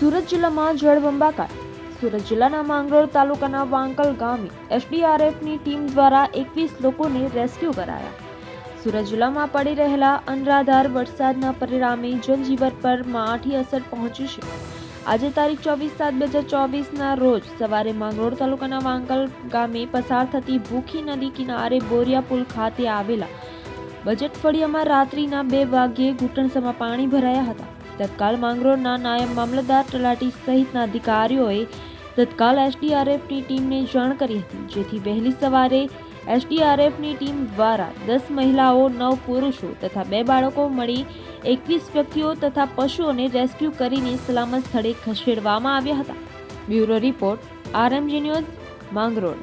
જિલ્લામાં જળબંબાકાર સુરત જિલ્લાના માંગરોળ તાલુકાના વાંકલ ગામે એસડીઆરએફની ટીમ દ્વારા એકવીસ લોકોને રેસ્ક્યુ કરાયા. સુરત જિલ્લામાં પડી રહેલા અનરાધાર વરસાદના પરિણામે જનજીવન પર માઠી અસર પહોંચી છે. આજે તારીખ ચોવીસ સાત બે હજાર ચોવીસના રોજ સવારે માંગરોળ તાલુકાના વાંકલ ગામે પસાર થતી ભૂખી નદી કિનારે બોરિયા પુલ ખાતે આવેલા બજેટ ફળિયામાં રાત્રિના બે વાગ્યે ઘૂંટણસમાં પાણી ભરાયા હતા. તત્કાલ માંગરોળના નાયબ મામલતદાર તલાટી સહિતના અધિકારીઓએ તત્કાલ એસડીઆરએફની ટીમને જાણ કરી હતી, જેથી વહેલી સવારે એસડીઆરએફની ટીમ દ્વારા દસ મહિલાઓ, નવ પુરુષો તથા બે બાળકો મળી એકવીસ વ્યક્તિઓ તથા પશુઓને રેસ્ક્યુ કરીને સલામત સ્થળે ખસેડવામાં આવ્યા હતા. Bureau report, RMG news, Mangrol.